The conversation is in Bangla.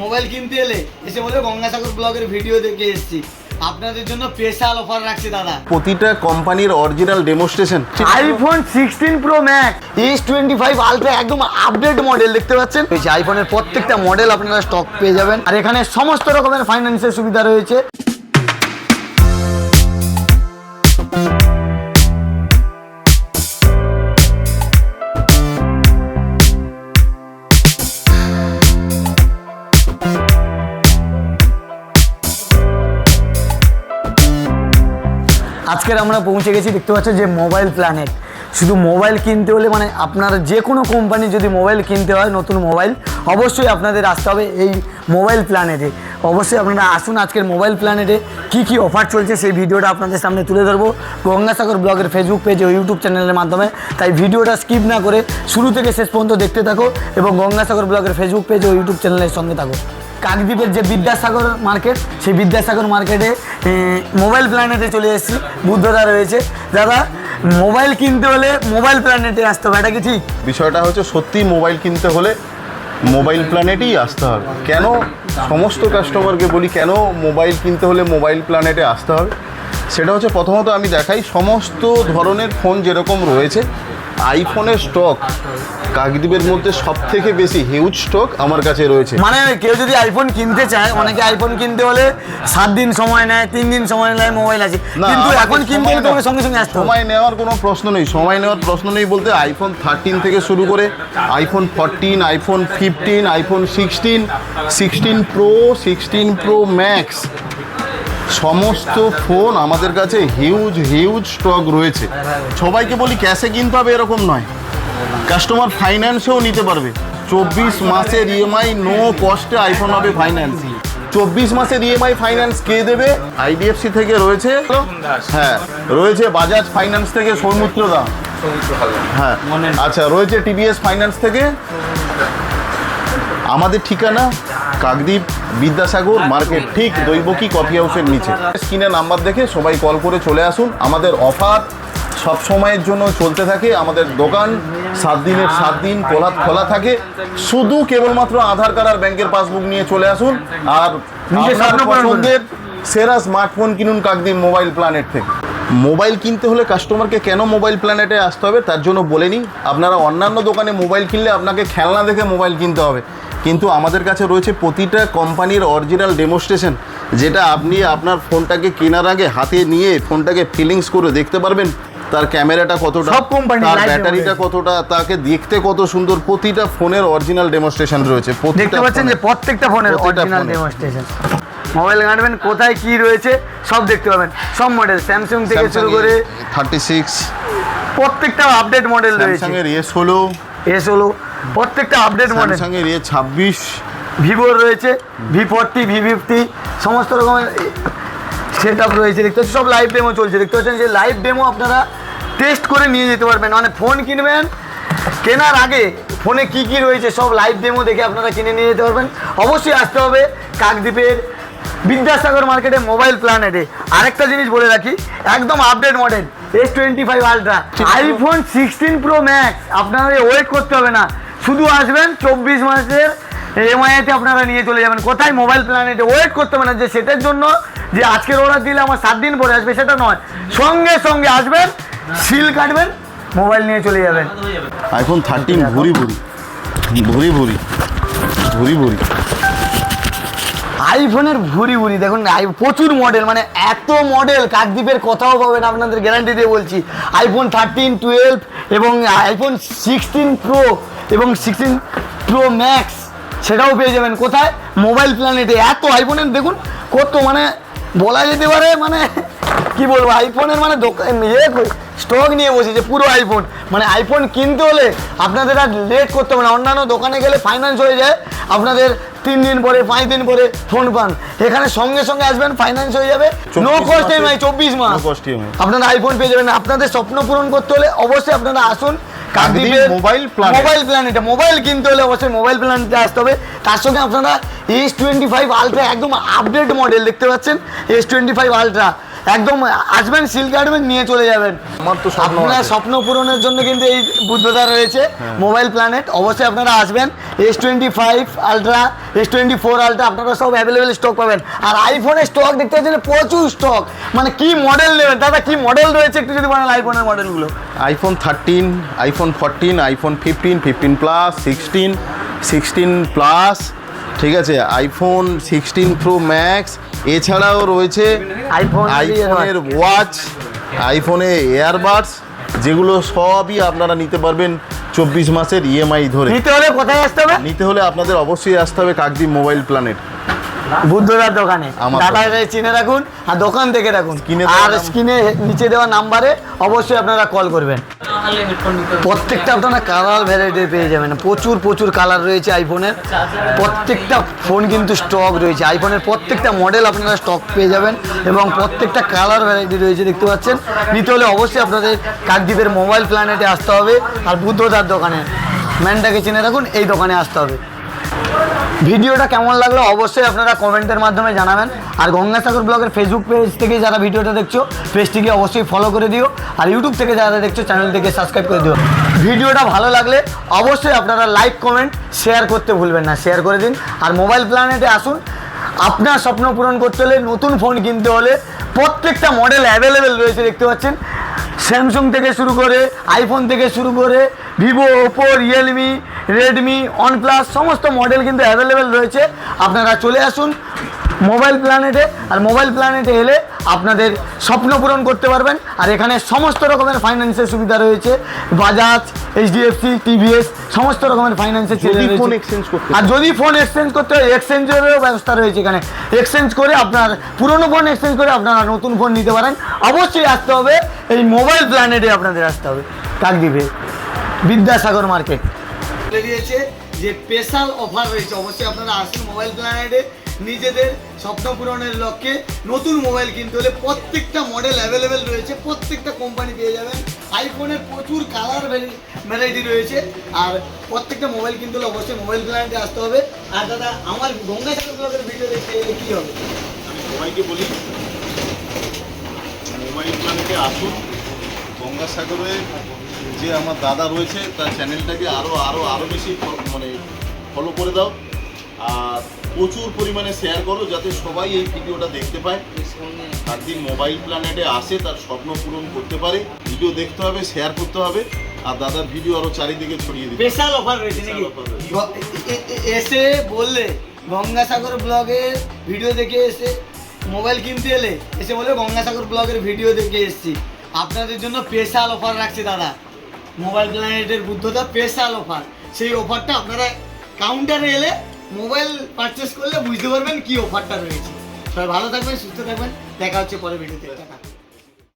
মোবাইল কিনতে এলে এসে বলে গঙ্গাসাগর ব্লগের ভিডিও দেখে এসেছি। আপনাদের জন্য স্পেশাল অফার রাখছি দাদা। প্রতিটা কোম্পানির original demonstration iPhone sixteen Pro Max S twenty five Ultra একদম আপডেট মডেল দেখতে পাচ্ছেন? এই যে আইফোনের প্রত্যেকটা মডেল আপনারা স্টক পেয়ে যাবেন। আর এখানে সমস্ত রকমের ফাইন্যান্সের সুবিধা রয়েছে। আজকের আমরা পৌঁছে গেছি, দেখতে পাচ্ছ যে মোবাইল প্ল্যানেট শুধু মোবাইল কিনতে হলে মানে আপনার যে কোনো কোম্পানি যদি মোবাইল কিনতে হয়, নতুন মোবাইল অবশ্যই আপনাদের আসতে হবে এই মোবাইল প্ল্যানেটে অবশ্যই আপনারা আসুন আজকের মোবাইল প্ল্যানেটে কী কী অফার চলছে সেই ভিডিওটা আপনাদের সামনে তুলে ধরবো। গঙ্গাসাগর ব্লগের ফেসবুক পেজে ও ইউটিউব চ্যানেলের মাধ্যমে। তাই ভিডিওটা স্কিপ না করে শুরু থেকে শেষ পর্যন্ত দেখতে থাকো এবং গঙ্গাসাগর ব্লগের ফেসবুক পেজ ও ইউটিউব চ্যানেলের সঙ্গে থাকো। কাকদ্বীপের যে বিদ্যাসাগর মার্কেট, সেই বিদ্যাসাগর মার্কেটে মোবাইল প্ল্যানেটে চলে এসেছি। বুদ্ধদা রয়েছে। দাদা মোবাইল কিনতে হলে মোবাইল প্ল্যানেটে আসতে হবে, এটা কি ঠিক? বিষয়টা হচ্ছে সত্যি মোবাইল কিনতে হলে মোবাইল প্ল্যানেটেই আসতে হবে। কেন? সমস্ত কাস্টমারকে বলি, কেন মোবাইল কিনতে হলে মোবাইল প্ল্যানেটে আসতে হবে? সেটা হচ্ছে প্রথমত আমি দেখাই, সমস্ত ধরনের ফোন যেরকম রয়েছে আইফোনের স্টক কাকদ্বীপের মধ্যে সব থেকে বেশি হিউজ স্টক আমার কাছে রয়েছে। মানে কেউ যদি আইফোন কিনতে চায় অনেকে আইফোন কিনতে হলে সাত দিন সময় নেয় তিন দিন সময় নেয় মোবাইল আছে। কিন্তু এখন কিনতে হলে তোমাকে সঙ্গে সঙ্গে আসতে সময় নেওয়ার কোনো প্রশ্ন নেই সময় নেওয়ার প্রশ্ন নেই বলতে আইফোন থার্টিন থেকে শুরু করে iPhone fourteen iPhone fifteen iPhone sixteen sixteen Pro sixteen Pro Max সমস্ত ফোন আমাদের কাছে হিউজ হিউজ স্টক রয়েছে। সবাইকে বলি ক্যাশে কিনতে হবে এরকম নয়। কাস্টমার ফাইন্যান্সেও নিতে পারবে। চব্বিশ মাসের ইএমআই নো কস্টে আইফোন হবে ফাইন্যান্স চব্বিশ মাসের ইএমআই ফাইন্যান্স কে দেবে? আইডিএফসি থেকে রয়েছে। হ্যাঁ রয়েছে বাজাজ ফাইন্যান্স থেকে সৌমিত্র দা। হ্যাঁ আচ্ছা রয়েছে টিভিএস ফাইন্যান্স থেকে। আমাদের ঠিকানা কাকদ্বীপ বিদ্যাসাগর মার্কেট ঠিক দৈবকী কফি হাউসের নিচে। স্ক্রিনে নাম্বার দেখে সবাই কল করে চলে আসুন। আমাদের অফার সব সময়ের জন্য চলতে থাকে। আমাদের দোকান সাত দিনের সাত দিন খোলা খোলা থাকে। শুধু কেবলমাত্র আধার কার্ড আর ব্যাংকের পাসবুক নিয়ে চলে আসুন। আর আপনার। পছন্দের সেরা স্মার্টফোন কিনুন কাকদ্বীপ মোবাইল প্ল্যানেট থেকে। মোবাইল কিনতে হলে কাস্টমারকে কেন মোবাইল প্ল্যানেটে আসতে হবে তার জন্য বলে নিই। আপনারা অন্যান্য দোকানে মোবাইল কিনলে আপনাকে খেলনা দেখে মোবাইল কিনতে হবে। কিন্তু আমাদের কাছে রয়েছে প্রতিটা কোম্পানির অরিজিনাল ডেমোস্ট্রেশন যেটা আপনি আপনার ফোনটাকে কেনার আগে হাতে নিয়ে ফোনটাকে ফিলিংস করে দেখতে পারবেন তার ক্যামেরাটা কতটা সব company তার ব্যাটারিটা কতটা তাকে দেখতে কত সুন্দর প্রতিটা ফোনের অরিজিনাল ডেমোস্ট্রেশন রয়েছে দেখতে পাচ্ছেন যে প্রত্যেকটা ফোনের অরিজিনাল ফোনে। ডেমনস্ট্রেশন মোবাইল ঘাঁটবেন কোথায় কি রয়েছে সব দেখতে পাবেন। সব মডেল স্যামসাং থেকে শুরু করে থার্টি সিক্স প্রত্যেকটা আপডেট মডেল রয়েছে। এস হলো এস হলো প্রত্যেকটা আপডেট মডেল এর এ ছাব্বিশ। ভিভোর রয়েছে ভি ফোরটি ভি ফিফটি সমস্ত রকমের সেট আপ রয়েছে দেখতে পাচ্ছেন সব লাইভ ডেমো চলছে। দেখতে পাচ্ছেন যে লাইভ ডেমো আপনারা টেস্ট করে নিয়ে যেতে পারবেন। মানে ফোন কিনবেন কেনার আগে ফোনে কি কি রয়েছে সব লাইভ ডেমো দেখে আপনারা কিনে নিয়ে যেতে পারবেন। অবশ্যই আসতে হবে কাকদ্বীপের বিদ্যাসাগর মার্কেটে মোবাইল প্ল্যানেটে আরেকটা জিনিস বলে রাখি একদম update model S twenty five Ultra iPhone sixteen Pro Max আপনারা ওয়েট করতে হবে না। শুধু আসবেন চব্বিশ মাসের এমআইতে আপনারা নিয়ে চলে যাবেন। কোথায় মোবাইল প্ল্যানেটে ওয়েট করতে হবে না, যে সেটার জন্য যে আজকের অর্ডার দিলে আমার সাত দিন পরে আসবে, সেটা নয়। সঙ্গে সঙ্গে আসবেন সিল কাটবেন মোবাইল নিয়ে চলে যাবেন। আইফোন থার্টিন ভুরি ভুরি। ভুরি ভুরি। ভুরি ভুরি। আইফোনের ভুরি ভুরি, দেখুন প্রচুর মডেল মানে এত মডেল কাকদ্বীপের কথাও পাবেন আপনাদের গ্যারান্টি দিয়ে বলছি। আইফোন থার্টিন টুয়েলভ এবং আইফোন সিক্সটিন প্রো এবং সিক্সটিন প্রো ম্যাক্স সেটাও পেয়ে যাবেন। কোথায়? মোবাইল প্ল্যানেটে এত আইফোনের দেখুন, কত মানে বলা যেতে পারে মানে কি বলব আইফোনের মানে দোকান ইয়ে স্টক নিয়ে বসেছে, পুরো আইফোন মানে আইফোন কিনতে হলে আপনাদের আর লেট করতে হবে না। অন্যান্য দোকানে গেলে ফাইন্যান্স হয়ে যায়। আপনাদের তিন দিন পরে পাঁচ দিন পরে ফোন পান। এখানে সঙ্গে সঙ্গে আসবেন ফাইন্যান্স হয়ে যাবে। নো 24 কস্ট মাসে- এমআই চব্বিশ মাস। আপনারা আইফোন পেয়ে যাবেন। আপনাদের স্বপ্ন পূরণ করতে হলে অবশ্যই আপনারা আসুন। Mobile Planet। মোবাইল প্ল্যানেটে মোবাইল কিনতে হলে অবশ্যই মোবাইল প্ল্যানেটে আসতে হবে। তার সঙ্গে আপনারা এস টোয়েন্টি ফাইভ আলট্রা একদম আপডেট মডেল দেখতে পাচ্ছেন। এস টোয়েন্টি ফাইভ আলট্রা একদম আসবেন সিল কাটবেন নিয়ে চলে যাবেন। আমার তো স্বপ্ন আপনার স্বপ্ন পূরণের জন্য কিন্তু এই বুদ্ধতা রয়েছে। মোবাইল প্ল্যানেট অবশ্যই আপনারা আসবেন। S twenty five Ultra S twenty four Ultra আপনারা সব অ্যাভেলেবেল স্টক পাবেন। আর আইফোনের স্টক দেখতে পাচ্ছেন প্রচুর স্টক মানে কি মডেল নেবেন? দাদা কি মডেল রয়েছে একটু যদি বলেন আইফোনের মডেলগুলো iPhone thirteen iPhone fourteen iPhone fifteen fifteen Plus sixteen sixteen Plus ঠিক আছে? আইফোন সিক্সটিন প্রো ম্যাক্স এছাড়াও রয়েছে আইফোন আইফোনের ওয়াচ আইফোনে এয়ারবাডস যেগুলো সবই আপনারা নিতে পারবেন চব্বিশ মাসের ইএমআই ধরে। নিতে হলে কোথায় আসতে হবে? নিতে হলে আপনাদের অবশ্যই আসতে হবে কাকদ্বীপ মোবাইল প্ল্যানেট বুদ্ধদার দোকানে। আমার দাদা চিনে রাখুন আর দোকান থেকে রাখুন। আর স্ক্রিনে নিচে দেওয়া নাম্বারে অবশ্যই আপনারা কল করবেন। প্রত্যেকটা আপনারা কালার ভ্যারাইটি পেয়ে যাবেন। প্রচুর প্রচুর কালার রয়েছে আইফোনের প্রত্যেকটা ফোন কিন্তু স্টক রয়েছে। আইফোনের প্রত্যেকটা মডেল আপনারা স্টক পেয়ে যাবেন এবং প্রত্যেকটা কালার ভ্যারাইটি রয়েছে দেখতে পাচ্ছেন? নিতে হলে অবশ্যই আপনাদের কাকদ্বীপের মোবাইল প্ল্যানেটে আসতে হবে আর বুদ্ধদার দোকানে। ম্যানটাকে চিনে রাখুন এই দোকানে আসতে হবে। ভিডিওটা কেমন লাগল অবশ্যই আপনারা কমেন্টের মাধ্যমে জানাবেন। আর গঙ্গাসাগর ব্লগের ফেসবুক পেজ থেকে যারা ভিডিওটা দেখছ পেজটিকে অবশ্যই ফলো করে দিও। আর ইউটিউব থেকে যারা দেখছ চ্যানেলটিকে সাবস্ক্রাইব করে দিও। ভিডিওটা ভালো লাগলে অবশ্যই আপনারা লাইক কমেন্ট শেয়ার করতে ভুলবেন না শেয়ার করে দিন। আর মোবাইল প্ল্যানেটে আসুন। আপনার স্বপ্ন পূরণ করতে হলে নতুন ফোন কিনতে হলে প্রত্যেকটা মডেল অ্যাভেলেবেল রয়েছে, দেখতে পাচ্ছেন? স্যামসুং থেকে শুরু করে আইফোন থেকে শুরু করে Vivo Oppo Realme Redmi OnePlus সমস্ত মডেল কিন্তু অ্যাভেলেবেল রয়েছে। আপনারা চলে আসুন মোবাইল প্ল্যানেটে আর মোবাইল প্ল্যানেটে এলে আপনাদের স্বপ্ন পূরণ করতে পারবেন। আর এখানে সমস্ত রকমের ফাইন্যান্সের সুবিধা রয়েছে। বাজাজ এইচডিএফসি টিভিএস সমস্ত রকমের ফাইন্যান্সের ফোন exchange করতে আর যদি ফোন এক্সচেঞ্জ করতে হয় এক্সচেঞ্জেরও ব্যবস্থা রয়েছে এখানে। এক্সচেঞ্জ করে আপনার পুরনো ফোন এক্সচেঞ্জ করে আপনারা নতুন ফোন নিতে পারেন। অবশ্যই আসতে হবে এই মোবাইল প্ল্যানেটে আপনাদের আসতে হবে। কাকদ্বীপে বিদ্যাসাগর মার্কেট বলে দিয়েছে যে স্পেশাল অফার রয়েছে। অবশ্যই আপনারা আসুন মোবাইল প্ল্যানেটে নিজেদের স্বপ্ন পূরণের লক্ষ্যে নতুন মোবাইল কিনতে হলে প্রত্যেকটা মডেল অ্যাভেলেবেল রয়েছে। প্রত্যেকটা কোম্পানি পেয়ে যাবেন। আইফোনের প্রচুর কালার ভ্যারাইটি রয়েছে। আর প্রত্যেকটা মোবাইল কিনতে হলে অবশ্যই মোবাইল প্ল্যানেটে আসতে হবে। আর দাদা, আমার গঙ্গাসাগর ব্লগের ভিডিও দেখতে এলে কী হবে? আমি সবাইকে বলি মোবাইল প্ল্যানেটে আসুন। গঙ্গাসাগরে যে আমার দাদা রয়েছে তার চ্যানেলটাকে আরও আরও আরও বেশি মানে ফলো করে দাও। আর প্রচুর পরিমাণে শেয়ার করো যাতে সবাই এই ভিডিওটা দেখতে পায়। একদিন মোবাইল প্ল্যানেটে আসে তার স্বপ্ন পূরণ করতে পারে। ভিডিও দেখতে হবে শেয়ার করতে হবে। আর দাদার ভিডিও আরও চারিদিকে ছড়িয়ে দিতে স্পেশাল অফার রয়েছে এসে বললে গঙ্গাসাগর ব্লগের ভিডিও দেখে এসে মোবাইল কিনতে এলে এসে বলে গঙ্গাসাগর ব্লগের ভিডিও দেখে এসেছি। আপনাদের জন্য স্পেশাল অফার রাখছি দাদা। মোবাইল প্ল্যানেটের বুদ্ধতা স্পেশাল অফার সেই অফারটা আপনারা কাউন্টারে এলে মোবাইল পারচেস করলে বুঝতে পারবেন কি অফারটা রয়েছে। সবাই ভালো থাকবেন, সুস্থ থাকবেন। দেখা হচ্ছে পরে ভিডিওতে টাটা